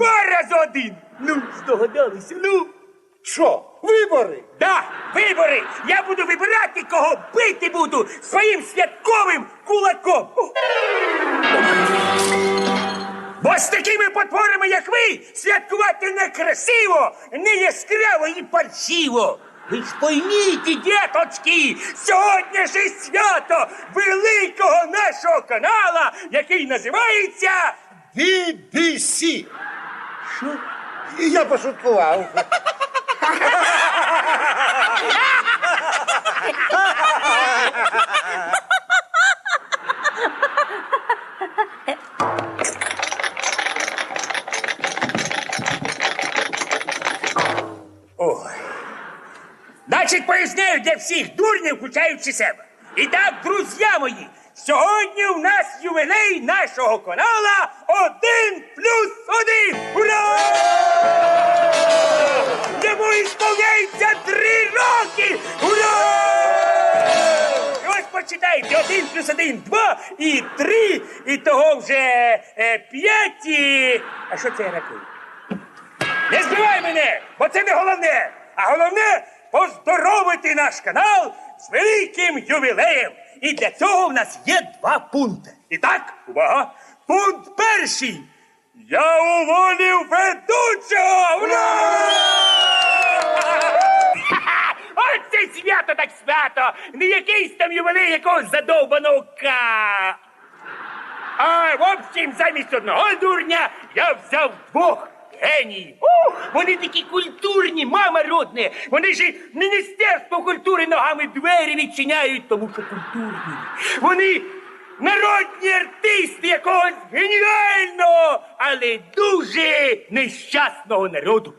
Два рази один. Ну, здогадалися, ну. Що? Вибори? Да, вибори! Я буду вибирати, кого бити буду своїм святковим кулаком. Бо з такими потворами, як ви, святкувати не красиво, не яскраво і паршиво. Ви ж пойміть, діточки, сьогодні ж свято великого нашого канала, який називається BBC. Що? Я пошуткував. Значить, поясняю для всіх дурнів, включаючи себе. І так, друзі мої, сьогодні у нас ювілей нашого канала один плюс один. Ура! Йому ісполняється три роки! Ура! І ось почитайте, один плюс один, два і три, і того вже е, п'ять і... А що це я рахую? Не збивай мене, бо це не головне. А головне поздоровити наш канал з великим ювілеєм. І для цього в нас є два пункти. І так, увага! Пункт перший. Я уволів ведучого! Ура! Ось це свято так свято! Не якийсь там ювілей якогось задовбаного ка. А в общем, замість одного дурня я взяв двох геніїв. Ух, вони такі культурні, мама родне. Вони ж і Міністерство культури ногами двері відчиняють, тому що культурні. Вони народні артисти якогось геніального, але дуже нещасного народу.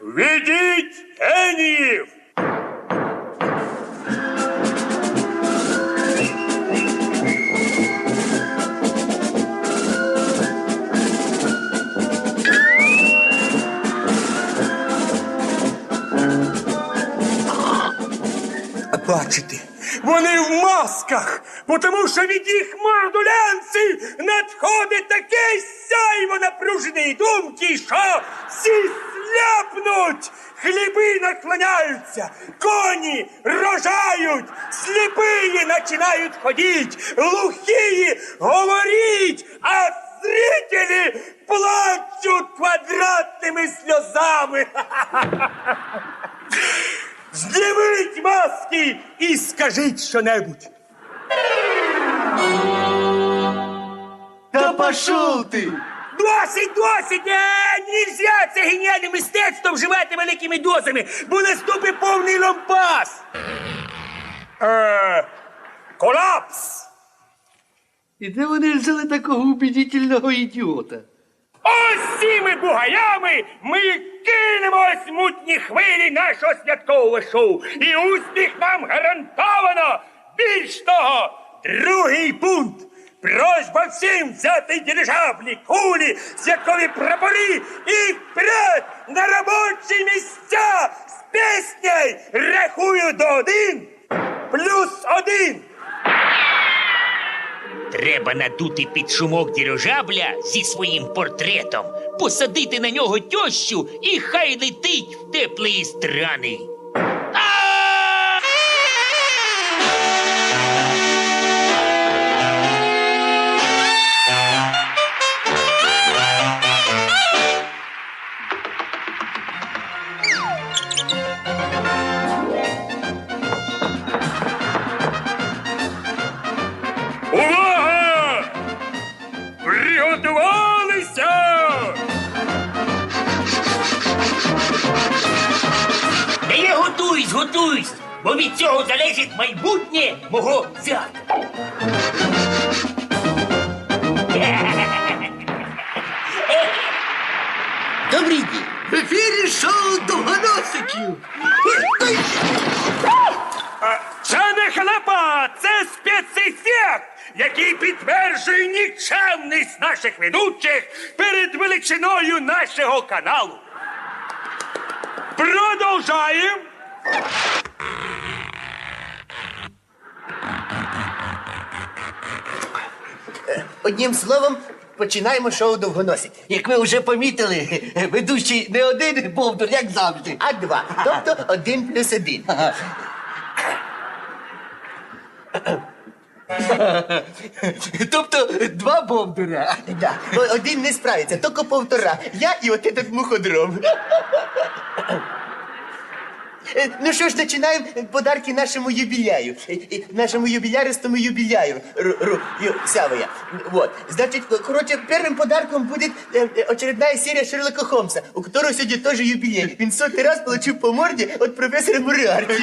Ведіть геніїв! Бачите, вони в масках, тому що від їх мордулянців надходить таке сяйво напруженої думки, що всі сляпнуть, хліби наклоняються, коні рожають, сліпиї починають ходіть, глухії говоріть, а зрителі плачуть квадратними сльозами. Зніміть маски і скажіть щонебудь. Да пошел ты! Досить, досить! Е, нельзя це геніальне мистецтво вживати великими дозами, бо наступить повний лампас. Е, колапс. І де вони взяли такого убедительного ідіота? Ось цими бугаями ми кинемось мутні хвилі нашого святкового шоу. І успіх нам гарантовано. Більш того, другий пункт. Просьба всім взяти дирижаблі, кулі, святкові прапори і вперед на робочі місця з піснею рахую до один плюс один. Треба надути під шумок дирижабля зі своїм портретом, посадити на нього тьощу і хай летить в теплі страни. Від цього залежить майбутнє мого зятя. Добрий день! В ефірі шоу Довгоносиків! Це не хлопа, це спецефект, який підтверджує нікчемність наших ведучих перед величиною нашого каналу. Продовжаємо. Одним словом, починаємо шоу довгоносик. Як ви вже помітили, ведучий не один бовдур, як завжди. А два. Тобто один плюс один. Тобто два бовдуря. Да. Один не справиться, тільки повтора. Я і от этот муходром. Е, Ну що ж, починаємо подарки нашому юбіляю. Е, е, Нашому юбіляристому юбіляю. Ру, ру, ю, Сявоя. Вот. Значит, короче, первым подарком будет э, э, очередная серия Шерлока Холмса, у которого сегодня тоже юбилей. Він сотый раз получил по морде от профессора Муриарти.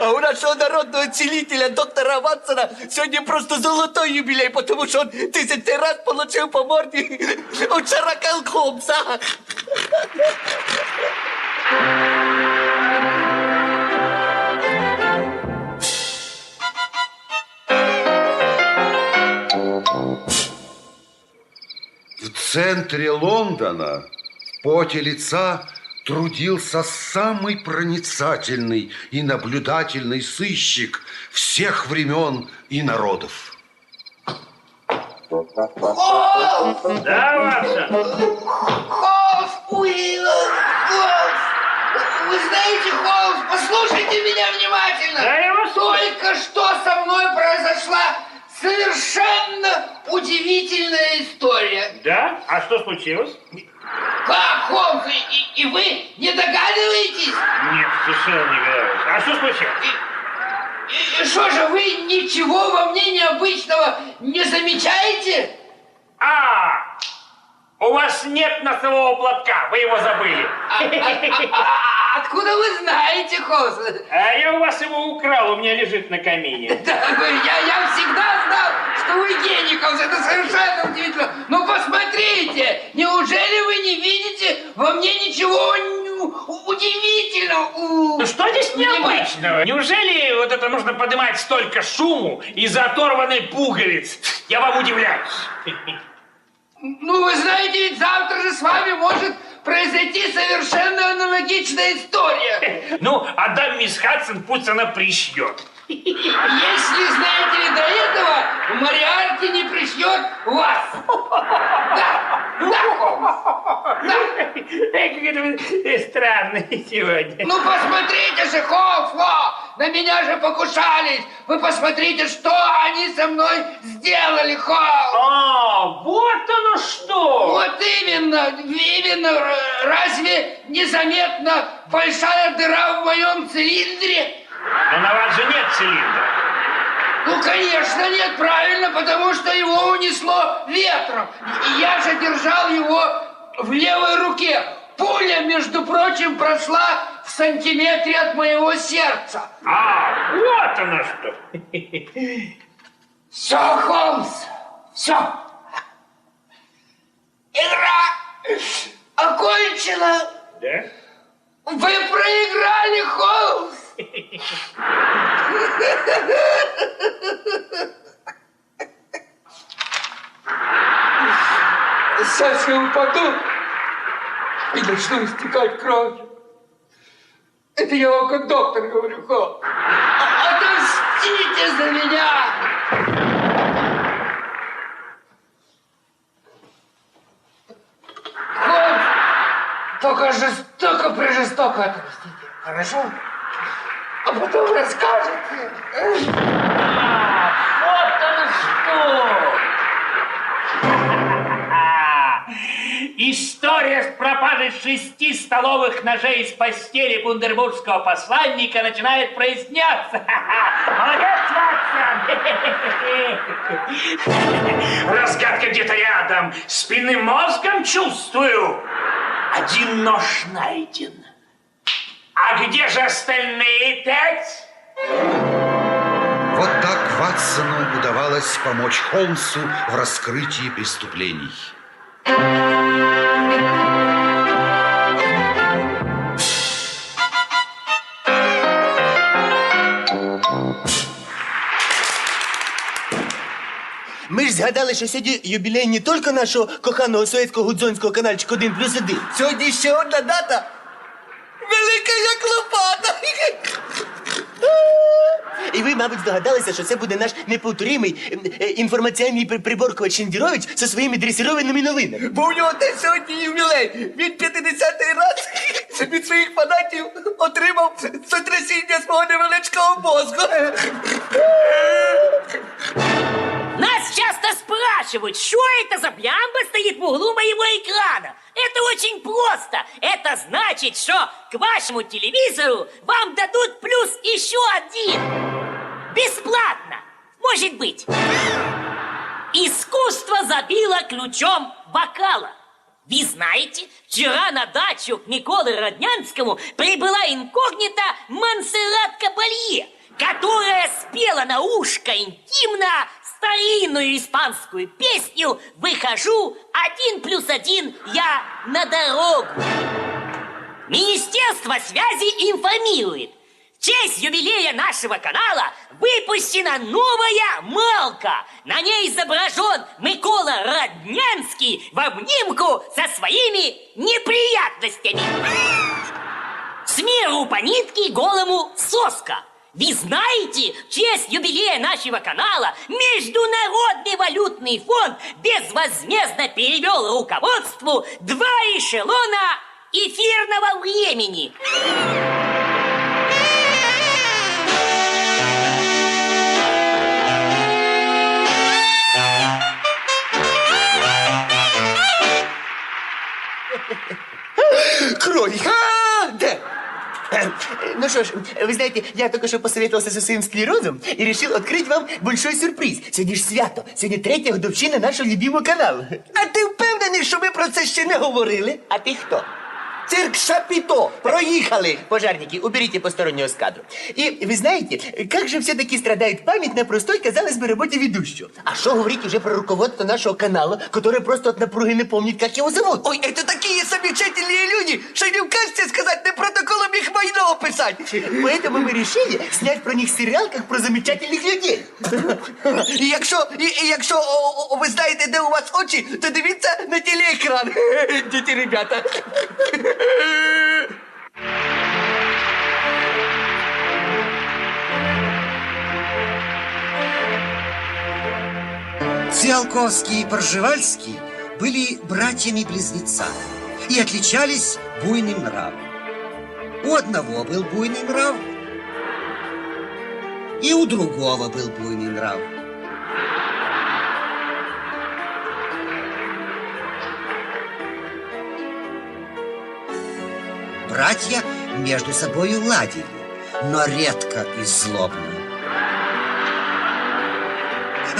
А у нашого народного цілителя, доктора Ватсона, сьогодні просто золотой юбілей, тому що він тисячний раз получив по морді у Шарака Холмса. Центре Лондона в поте лица трудился самый проницательный и наблюдательный сыщик всех времен и народов. Да, Ватсон? Холмс, Уилл, Холмс! Вы знаете, Холмс, послушайте меня внимательно! Да, я вас Только что со мной произошла совершенно удивительная история. Да? А что случилось? Как, Холмс, и, и- вы не догадываетесь? Нет, совершенно не говорю. А что случилось? И что же, вы ничего во мне необычного не замечаете? А, у вас нет носового платка, вы его забыли. А- а- а- Откуда вы знаете, Холмс? А я у вас его украл, у меня лежит на камине. Да, я, я всегда знал, что вы гений, Холмс, это совершенно удивительно. Ну посмотрите, неужели вы не видите во мне ничего удивительного? Ну что здесь необычного? Неужели вот это нужно поднимать столько шуму из-за оторванной пуговиц? Я вам удивляюсь. Ну вы знаете, ведь завтра же с вами может произойти совершенно аналогичная история. Ну, отдам мисс Хадсон, пусть она пришьет. Если, знаете ли, до этого Мариарти не пришлет вас. Да, да, Холмс. Да. Какие вы странные сегодня. Ну посмотрите же, во, на меня же покушались. Вы посмотрите, что они со мной сделали, Холмс. А, вот оно что! Вот именно, именно, р- разве незаметно большая дыра в моем цилиндре? Но на вас же нет цилиндра. Ну, конечно, нет, правильно, потому что его унесло ветром. И я же держал его в левой руке. Пуля, между прочим, прошла в сантиметре от моего сердца. А, вот оно что. Все, Холмс, все. Игра окончена. Да? Вы проиграли, Холмс. Сейчас я упаду и начну истекать кровью. Это я вам как доктор говорю, Холмс. А- Отомстите за меня! Только жестоко, прижестоко отомстите, хорошо? А потом расскажете. Вот оно что! А, История с пропажей шести столовых ножей из постели бундербургского посланника начинает проясняться. Молодец, Ватсон! Разгадка где-то рядом. Спинным мозгом чувствую. Один нож найден. А где же остальные пять? Вот так Ватсону удавалось помочь Холмсу в раскрытии преступлений. Ми ж згадали, що сьогодні юбілей не тільки нашого коханого совєтського гудзонського канальчика 1 плюс 1. Сьогодні ще одна дата. Велика як лопата. І ви, мабуть, здогадалися, що це буде наш неповторимий ем, е, інформаційний при- приборкувач Шендірович зі своїми дресированими новинами. Бо у нього десь сьогодні ювілей. Він 50-й раз від своїх фанатів отримав сотрясіння свого невеличкого мозку. Часто спрашивают, что это за блямба стоит в углу моего экрана. Это очень просто. Это значит, что к вашему телевизору вам дадут плюс еще один. Бесплатно. Может быть. Искусство забило ключом бокала. Вы знаете, вчера на дачу к Миколе Роднянскому прибыла инкогнито Монсеррат Кабалье, которая спела на ушко интимно старинную испанскую песню «Выхожу, один плюс один, я на дорогу». Министерство связи информирует. В честь юбилея нашего канала выпущена новая малка. На ней изображен Микола Роднянский в обнимку со своими неприятностями. С миру по нитке голому соска. Вы знаете, в честь юбилея нашего канала Международный валютный фонд безвозмездно перевел руководству два эшелона эфирного времени. Кролик! А, да. Э, Ну что ж, вы знаете, я только что посоветовался со своим склерозом и решил открыть вам большой сюрприз. Сегодня ж свято, сегодня третя годовщина нашого любимого каналу. А ти впевнений, що ми про це ще не говорили? А ты кто? Цирк Шапіто. Проїхали. Пожарники, уберите постороннего с кадра. И вы знаете, как же все-таки страдает память на простой, казалось бы, работе ведущего. А что говорить уже про руководство нашего канала, которое просто от напруги не помнит, как его зовут? Ой, это такие замечательные люди, что не в касте сказать, не протоколом их майно описать. Поэтому мы решили снять про них сериал, как про замечательных людей. І якщо, і, і якщо о, о, ви знаєте, де у вас очі, то дивіться на телеекран. Діти, ребята. Циолковский и Пржевальский были братьями-близнецами и отличались буйным нравом. У одного был буйный нрав, и у другого был буйный нрав. Братья между собой ладили, но редко и злобно.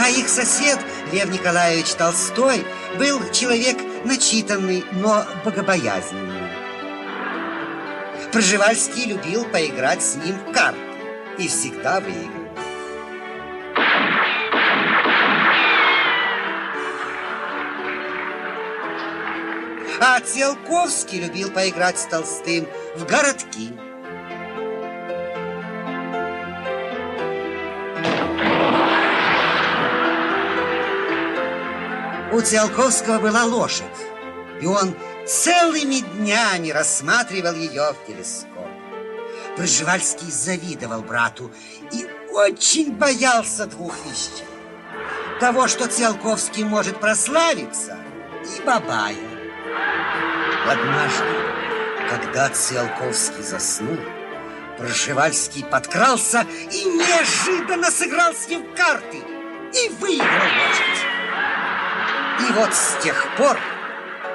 А их сосед, Лев Николаевич Толстой, был человек начитанный, но богобоязненный. Пржевальский любил поиграть с ним в карты и всегда выигрывал. А Циолковский любил поиграть с Толстым в городки. У Циолковского была лошадь, и он целыми днями рассматривал ее в телескоп. Пржевальский завидовал брату и очень боялся двух вещей. Того, что Циолковский может прославиться, и Бабая. Однажды, когда Циолковский заснул, Пржевальский подкрался и неожиданно сыграл с ним карты и выиграл лошадь. И вот с тех пор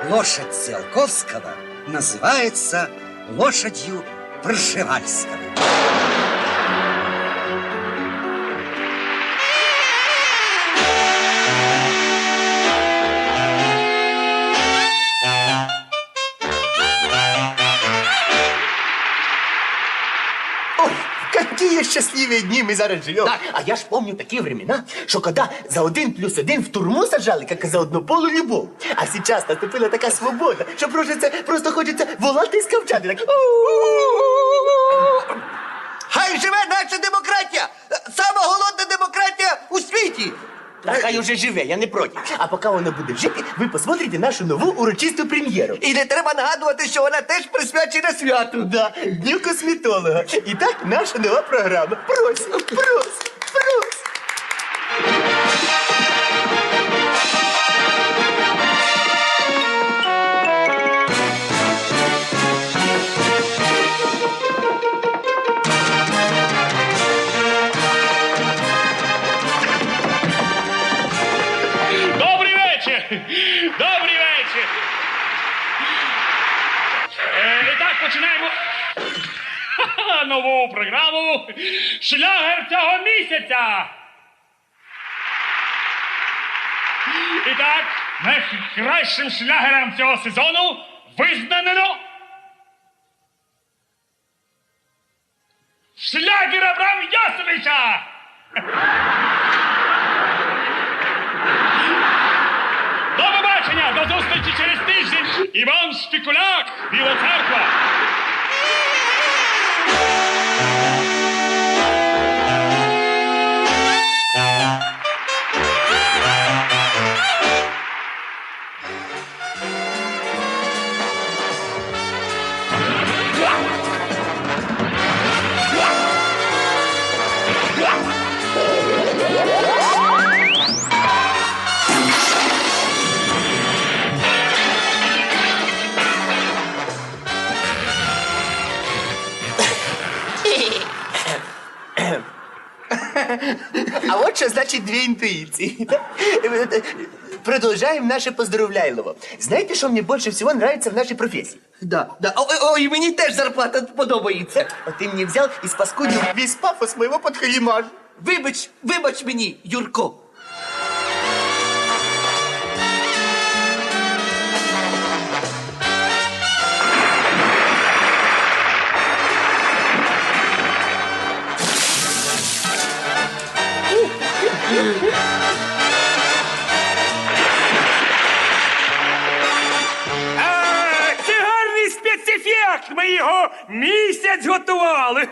лошадь Циолковского называется лошадью Пржевальского. Какие счастливые дни мы зараз живем. А я ж помню такие времена, что когда за один плюс один в турму сажали, как за однополу любов. А сейчас наступила така свобода, що просто, просто хочеться волати з кавчати Так. У -у -у у світі! Та уже живе, я не проти. А поки вона буде жити, ви посмотрите нашу нову урочисту прем'єру. І не треба нагадувати, що вона теж присвячена святу. Да, Дню косметолога. І так наша нова програма. Просим, просим, нову програму Шлягер цього місяця. І так, найкращим шлягером цього сезону визнано Шлягер Абрам Йосовича! До побачення, до зустрічі через тиждень. Іван Шпікуляк, Біла церква. А что значит две интуиции. Продолжаем наше поздравляйлово. Знаете, что мне больше всего нравится в нашей профессии? Да, да. О, о, і мені теж зарплата подобається. Вот ты мне взял и спаскудил весь пафос моего подхалимажа. Вибач, вибач мені, Юрко. Це гарний спецефект. Ми його місяць готували.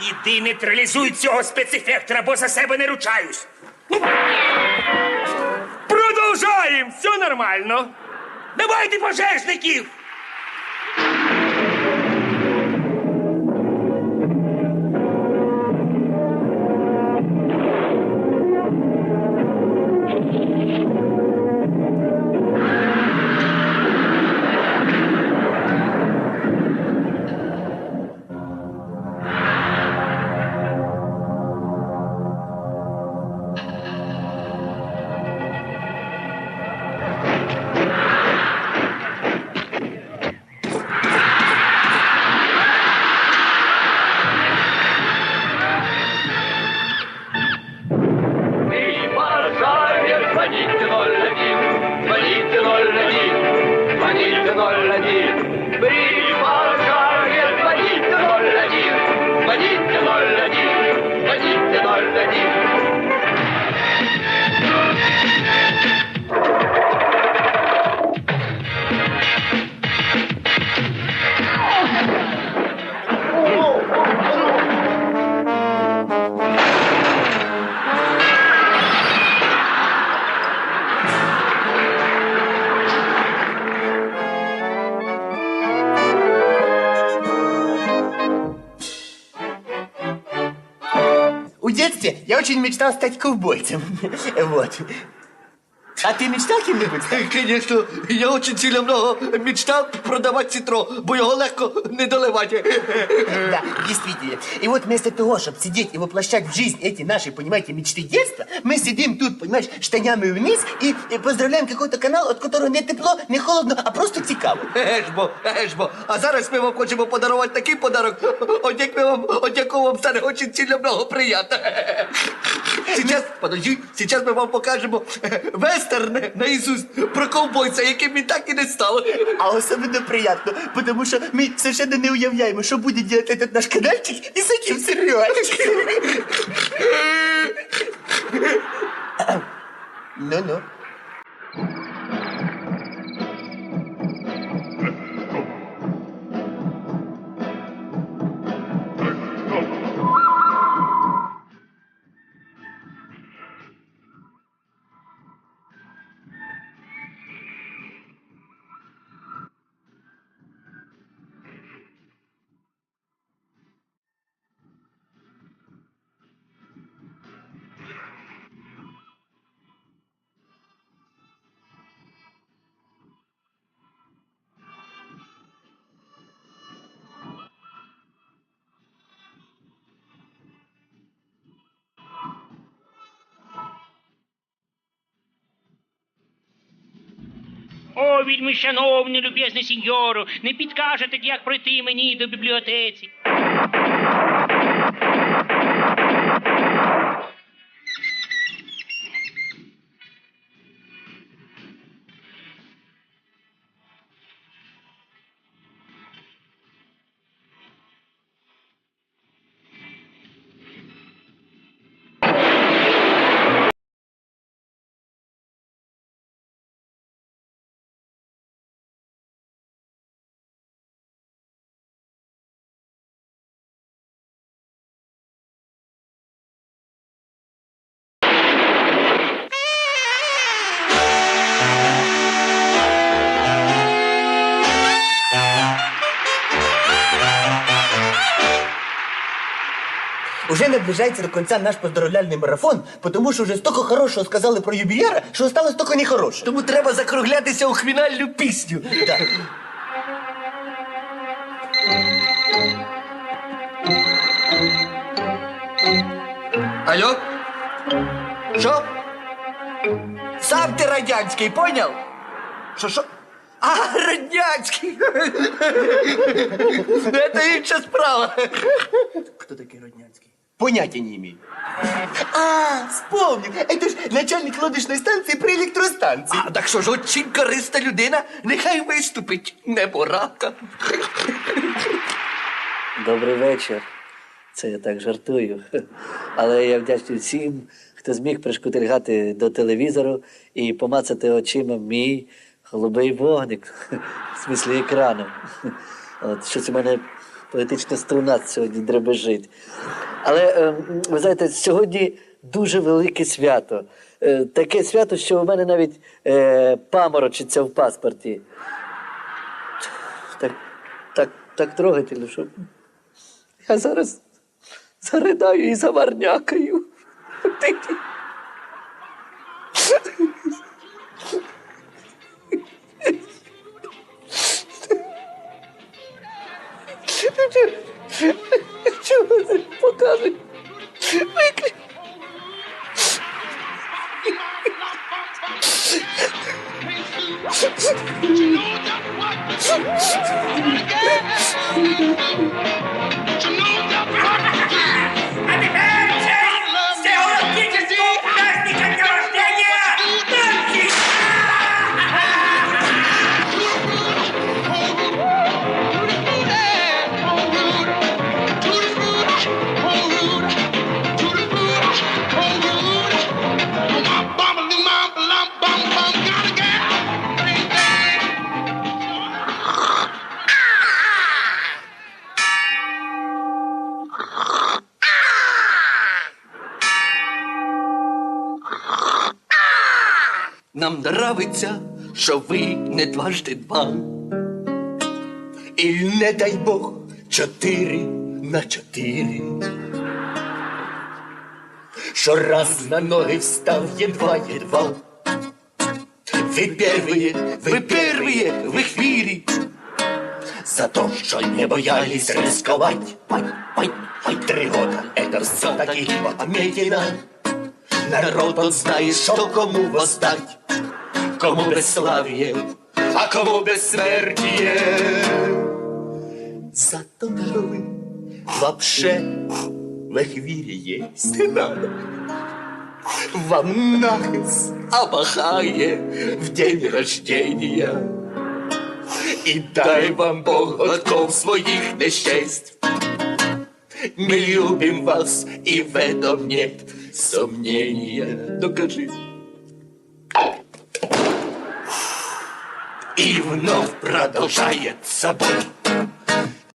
Іди нейтралізуй цього спецефектора, бо за себе не ручаюсь. Продовжаємо, все нормально. Давайте пожежників. Я очень мечтал стать ковбойцем. Вот. А ты мечтал кем-нибудь стать? Звісно, я очень сильно много мечтав продавати цитро, бо його легко не доливати. Да, действительно. И вот вместо того, чтобы сидеть и воплощать в жизнь эти наши, понимаете, мечты детства, мы сидим тут, понимаешь, штанями вниз и, и поздравляем какой-то канал, от которого не тепло, не холодно, а просто цікаво. Ежбо, ежбо. А зараз ми вам хочемо подарувати такий подарок, от як ми вам, от якого вам стане очень сильно много приємно. Сейчас, подожди, сейчас ми вам покажемо вестерн наизусть про ковбойця, яким він так і не став. А особенно приятно, потому что мы совершенно не уявляем, что будет делать этот наш каналчик и с этим сериальчиком. Ну-ну. О, вельми шановний, любезний сеньору, не підкажете, як пройти мені до бібліотеці? Уже наближається до кінця наш поздоровляльний марафон, тому що вже стільки хорошого сказали про юбіляра, що осталось тільки нехороше. Тому треба закруглятися у хвінальну пісню. Так. Алло? Що? Сам ти радянський, поняв? Що, що? А, радянський! Це інша справа. Хто такий Роднянський? Поняття не имею. А, вспомнил. Это ж начальник лодочной станции при электростанции. А, так що ж, очень корисна людина, нехай виступить неборака. Добрий вечір. Це я так жартую. Але я вдячний всім, хто зміг пришкутильгати до телевізору і помацати очима мій голубий вогник, в смислі екрану. От, щось у мене поетична струна сьогодні дребежить. Але е, ви знаєте, сьогодні дуже велике свято. Е, Таке свято, що у мене навіть е, паморочиться в паспорті. Так, так, так трогательно, що я зараз заридаю і заварнякаю. Чого це покажуть? Виклик. А Нам нравиться, що ви не дважди два. І не дай Бог, чотири на чотири. Що раз на ноги встав едва-едва. Вы первые, вы первые в эфире. За то, что не боялись рисковать. Пой, пой, пой, три года, это все-таки отметина. Народ он знает, что кому воздать. Кому бесславие, а кому бессмертие. За то, что вы вообще в эфире есть надо. Вам нахес обахає в день рождения. І дай вам Бог годков своих нещасть. Мы любим вас, и в этом нет сомнения. Докажи. И вновь продолжается бой.